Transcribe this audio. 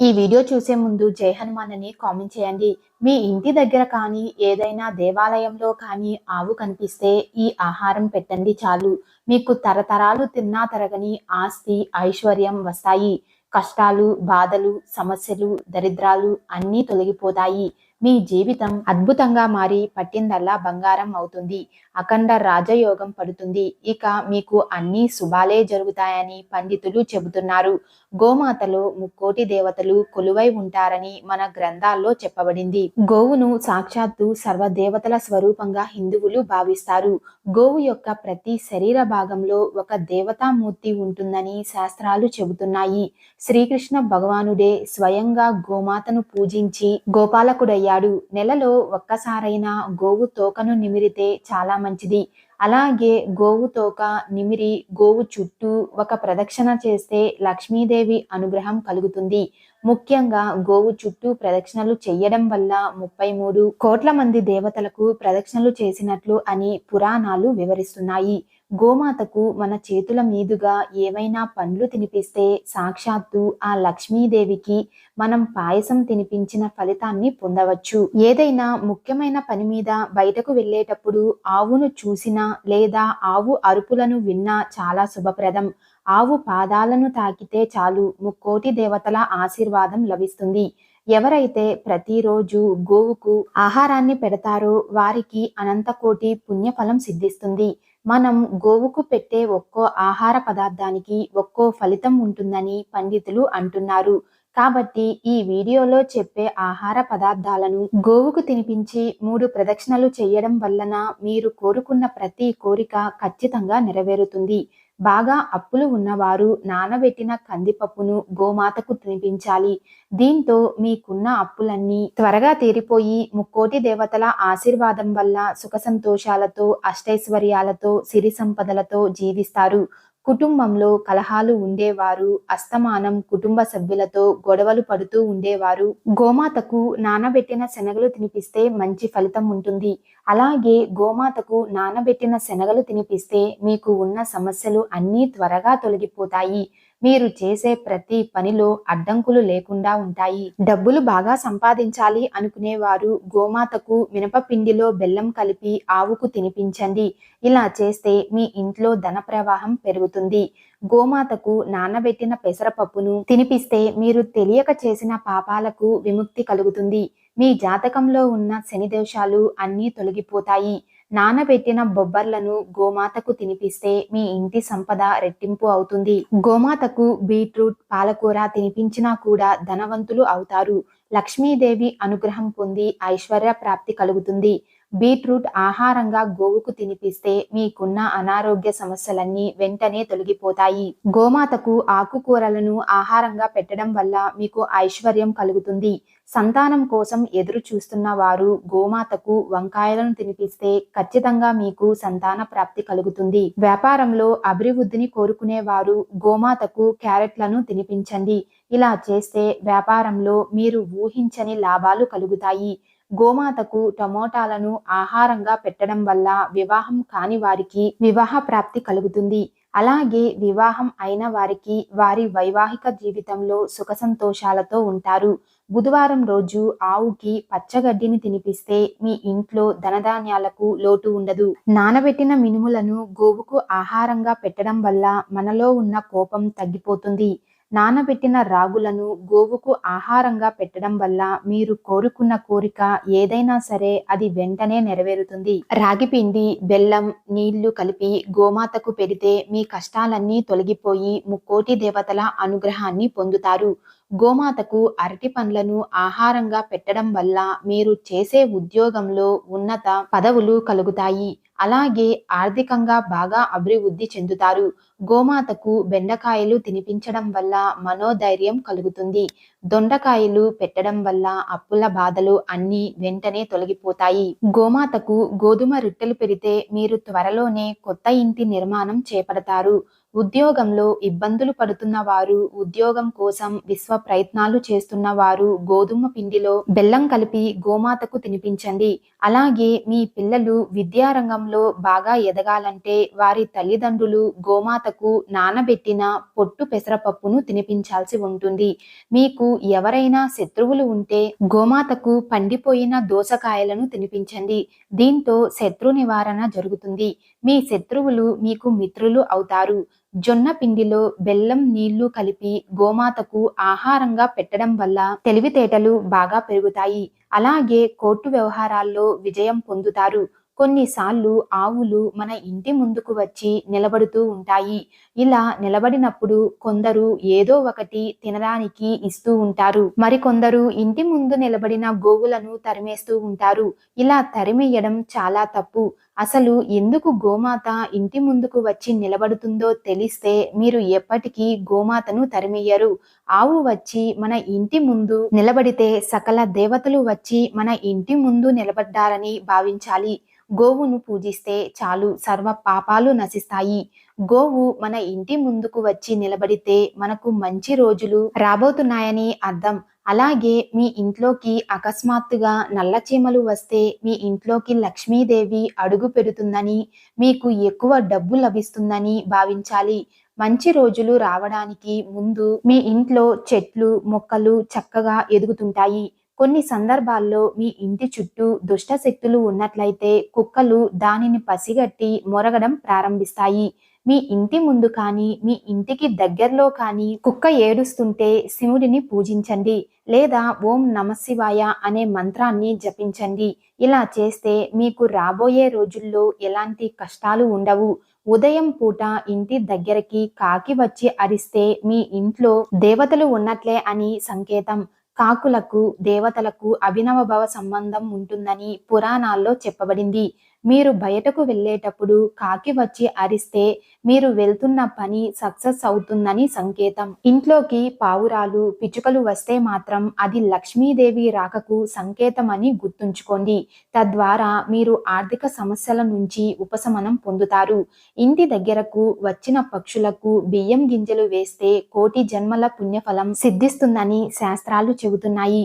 ఈ వీడియో చూసే ముందు జై హనుమాన్ అని కామెంట్ చేయండి. మీ ఇంటి దగ్గర కానీ ఏదైనా దేవాలయంలో కానీ ఆవు కనిపిస్తే ఈ ఆహారం పెట్టండి చాలు. మీకు తరతరాలు తిన్నా తరగని ఆస్తి ఐశ్వర్యం వస్తాయి. కష్టాలు బాధలు సమస్యలు దరిద్రాలు అన్నీ తొలగిపోతాయి. మీ జీవితం అద్భుతంగా మారి పట్టిందల్లా బంగారం అవుతుంది. అఖండ రాజయోగం పడుతుంది. ఇక మీకు అన్ని శుభాలే జరుగుతాయని పండితులు చెబుతున్నారు. గోమాతలో ముక్కోటి దేవతలు కొలువై ఉంటారని మన గ్రంథాల్లో చెప్పబడింది. గోవును సాక్షాత్తు సర్వదేవతల స్వరూపంగా హిందువులు భావిస్తారు. గోవు యొక్క ప్రతి శరీర భాగంలో ఒక దేవతామూర్తి ఉంటుందని శాస్త్రాలు చెబుతున్నాయి. శ్రీకృష్ణ భగవానుడే స్వయంగా గోమాతను పూజించి అడిగాడు నెలలో ఒక్కసారైనా గోవు తోకను నిమిరితే చాలా మంచిది. అలాగే గోవు తోక నిమిరి గోవు చుట్టూ ఒక ప్రదక్షిణ చేస్తే లక్ష్మీదేవి అనుగ్రహం కలుగుతుంది. ముఖ్యంగా గోవు చుట్టూ ప్రదక్షిణలు చేయడం వల్ల ముప్పై మూడు కోట్ల మంది దేవతలకు ప్రదక్షిణలు చేసినట్లు అని పురాణాలు వివరిస్తున్నాయి. గోమాతకు మన చేతుల మీదుగా ఏవైనా పండ్లు తినిపిస్తే సాక్షాత్తు ఆ లక్ష్మీదేవికి మనం పాయసం తినిపించిన ఫలితాన్ని పొందవచ్చు. ఏదైనా ముఖ్యమైన పని మీద బయటకు వెళ్ళేటప్పుడు ఆవును చూసినా లేదా ఆవు అరుపులను విన్నా చాలా శుభప్రదం. ఆవు పాదాలను తాకితే చాలు ముక్కోటి దేవతల ఆశీర్వాదం లభిస్తుంది. ఎవరైతే ప్రతిరోజు గోవుకు ఆహారాన్ని పెడతారో వారికి అనంతకోటి పుణ్యఫలం సిద్ధిస్తుంది. మనం గోవుకు పెట్టే ఒక్కో ఆహార పదార్థానికి ఒక్కో ఫలితం ఉంటుందని పండితులు అంటున్నారు. కాబట్టి ఈ వీడియోలో చెప్పే ఆహార పదార్థాలను గోవుకు తినిపించి మూడు ప్రదక్షిణలు చేయడం వలన మీరు కోరుకున్న ప్రతి కోరిక ఖచ్చితంగా నెరవేరుతుంది. బాగా అప్పులు ఉన్నవారు నానబెట్టిన కందిపప్పును గోమాతకు తినిపించాలి. దీంతో మీకున్న అప్పులన్నీ త్వరగా తీరిపోయి ముక్కోటి దేవతల ఆశీర్వాదం వల్ల సుఖ సంతోషాలతో అష్టైశ్వర్యాలతో సిరి సంపదలతో జీవిస్తారు. కుటుంబంలో కలహాలు ఉండేవారు. అస్తమానం కుటుంబ సభ్యులతో గొడవలు పడుతూ ఉండేవారు. గోమాతకు నానబెట్టిన శనగలు తినిపిస్తే మంచి ఫలితం ఉంటుంది. అలాగే గోమాతకు నానబెట్టిన శనగలు తినిపిస్తే మీకు ఉన్న సమస్యలు అన్నీ త్వరగా తొలగిపోతాయి. మీరు చేసే ప్రతి పనిలో అడ్డంకులు లేకుండా ఉంటాయి. డబ్బులు బాగా సంపాదించాలి అనుకునేవారు గోమాతకు మినపపిండిలో బెల్లం కలిపి ఆవుకు తినిపించండి. ఇలా చేస్తే మీ ఇంట్లో ధన ప్రవాహం పెరుగుతుంది. గోమాతకు నానబెట్టిన పెసరపప్పును తినిపిస్తే మీరు తెలియక చేసిన పాపాలకు విముక్తి కలుగుతుంది. మీ జాతకంలో ఉన్న శని దోషాలు అన్నీ తొలగిపోతాయి. నానబెట్టిన బొబ్బర్లను గోమాతకు తినిపిస్తే మీ ఇంటి సంపద రెట్టింపు అవుతుంది. గోమాతకు బీట్రూట్ పాలకూర తినిపించినా కూడా ధనవంతులు అవుతారు. లక్ష్మీదేవి అనుగ్రహం పొంది ఐశ్వర్య ప్రాప్తి కలుగుతుంది. బీట్రూట్ ఆహారంగా గోవుకు తినిపిస్తే మీకున్న అనారోగ్య సమస్యలన్నీ వెంటనే తొలగిపోతాయి. గోమాతకు ఆకుకూరలను ఆహారంగా పెట్టడం వల్ల మీకు ఐశ్వర్యం కలుగుతుంది. సంతానం కోసం ఎదురు చూస్తున్న వారు గోమాతకు వంకాయలను తినిపిస్తే ఖచ్చితంగా మీకు సంతాన ప్రాప్తి కలుగుతుంది. వ్యాపారంలో అభివృద్ధిని కోరుకునే వారు గోమాతకు క్యారెట్లను తినిపించండి. ఇలా చేస్తే వ్యాపారంలో మీరు ఊహించని లాభాలు కలుగుతాయి. గోమాతకు టమోటాలను ఆహారంగా పెట్టడం వల్ల వివాహం కాని వారికి వివాహ ప్రాప్తి కలుగుతుంది. అలాగే వివాహం అయిన వారికి వారి వైవాహిక జీవితంలో సుఖ సంతోషాలతో ఉంటారు. బుధవారం రోజు ఆవుకి పచ్చగడ్డిని తినిపిస్తే మీ ఇంట్లో ధనధాన్యాలకు లోటు ఉండదు. నానబెట్టిన మినుములను గోవుకు ఆహారంగా పెట్టడం వల్ల మనలో ఉన్న కోపం తగ్గిపోతుంది. నానబెట్టిన రాగులను గోవుకు ఆహారంగా పెట్టడం వల్ల మీరు కోరుకున్న కోరిక ఏదైనా సరే అది వెంటనే నెరవేరుతుంది. రాగి పిండి బెల్లం నీళ్ళు కలిపి గోమాతకు పెడితే మీ కష్టాలన్నీ తొలగిపోయి ముక్కోటి దేవతల అనుగ్రహాన్ని పొందుతారు. గోమాతకు అరటి పండ్లను ఆహారంగా పెట్టడం వల్ల మీరు చేసే ఉద్యోగంలో ఉన్నత పదవులు కలుగుతాయి. అలాగే ఆర్థికంగా బాగా అభివృద్ధి చెందుతారు. గోమాతకు బెండకాయలు తినిపించడం వల్ల మనోధైర్యం కలుగుతుంది. దొండకాయలు పెట్టడం వల్ల అప్పుల బాధలు అన్నీ వెంటనే తొలగిపోతాయి. గోమాతకు గోధుమ రొట్టెలు పెడితే మీరు త్వరలోనే కొత్త ఇంటి నిర్మాణం చేపడతారు. ఉద్యోగంలో ఇబ్బందులు పడుతున్న వారు ఉద్యోగం కోసం విశ్వ ప్రయత్నాలు చేస్తున్న వారు గోధుమ పిండిలో బెల్లం కలిపి గోమాతకు తినిపించండి. అలాగే మీ పిల్లలు విద్యారంగంలో బాగా ఎదగాలంటే వారి తల్లిదండ్రులు గోమాతకు నానబెట్టిన పొట్టు పెసరపప్పును తినిపించాల్సి ఉంటుంది. మీకు ఎవరైనా శత్రువులు ఉంటే గోమాతకు పండిపోయిన దోసకాయలను తినిపించండి. దీంతో శత్రు నివారణ జరుగుతుంది. మీ శత్రువులు మీకు మిత్రులు అవుతారు. జొన్న పిండిలో బెల్లం నీళ్ళు కలిపి గోమాతకు ఆహారంగా పెట్టడం వల్ల తెలివితేటలు బాగా పెరుగుతాయి. అలాగే కోర్టు వ్యవహారాల్లో విజయం పొందుతారు. కొన్నిసార్లు ఆవులు మన ఇంటి ముందుకు వచ్చి నిలబడుతూ ఉంటాయి. ఇలా నిలబడినప్పుడు కొందరు ఏదో ఒకటి తినడానికి ఇస్తూ ఉంటారు. మరికొందరు ఇంటి ముందు నిలబడిన గోవులను తరిమేస్తూ ఉంటారు. ఇలా తరిమేయడం చాలా తప్పు. అసలు ఎందుకు గోమాత ఇంటి ముందుకు వచ్చి నిలబడుతుందో తెలిస్తే మీరు ఎప్పటికీ గోమాతను తరిమేయరు ఆవు వచ్చి మన ఇంటి ముందు నిలబడితే సకల దేవతలు వచ్చి మన ఇంటి ముందు నిలబడ్డారని భావించాలి. గోవును పూజిస్తే చాలు సర్వ పాపాలు నశిస్తాయి. గోవు మన ఇంటి ముందుకు వచ్చి నిలబడితే మనకు మంచి రోజులు రాబోతున్నాయని అర్థం. అలాగే మీ ఇంట్లోకి అకస్మాత్తుగా నల్లచీమలు వస్తే మీ ఇంట్లోకి లక్ష్మీదేవి అడుగు పెడుతుందని మీకు ఎక్కువ డబ్బు లభిస్తుందని భావించాలి. మంచి రోజులు రావడానికి ముందు మీ ఇంట్లో చెట్లు మొక్కలు చక్కగా ఎదుగుతుంటాయి. కొన్ని సందర్భాల్లో మీ ఇంటి చుట్టూ దుష్ట శక్తులు ఉన్నట్లయితే కుక్కలు దానిని పసిగట్టి మొరగడం ప్రారంభిస్తాయి. మీ ఇంటి ముందు కానీ మీ ఇంటికి దగ్గరలో కానీ కుక్క ఏడుస్తుంటే శివుడిని పూజించండి లేదా ఓం నమశివాయ అనే మంత్రాన్ని జపించండి. ఇలా చేస్తే మీకు రాబోయే రోజుల్లో ఎలాంటి కష్టాలు ఉండవు. ఉదయం పూట ఇంటి దగ్గరికి కాకి వచ్చి అరిస్తే మీ ఇంట్లో దేవతలు ఉన్నట్లే అని సంకేతం. కాకులకు దేవతలకు అభినవ భవ సంబంధం ఉంటుందని పురాణాల్లో చెప్పబడింది. మీరు బయటకు వెళ్ళేటప్పుడు కాకి వచ్చి అరిస్తే మీరు వెళ్తున్న పని సక్సెస్ అవుతుందని సంకేతం. ఇంట్లోకి పావురాలు పిచ్చుకలు వస్తే మాత్రం అది లక్ష్మీదేవి రాకకు సంకేతం అని గుర్తుంచుకోండి. తద్వారా మీరు ఆర్థిక సమస్యల నుంచి ఉపశమనం పొందుతారు. ఇంటి దగ్గరకు వచ్చిన పక్షులకు బియ్యం గింజలు వేస్తే కోటి జన్మల పుణ్యఫలం సిద్ధిస్తుందని శాస్త్రాలు చెబుతున్నాయి.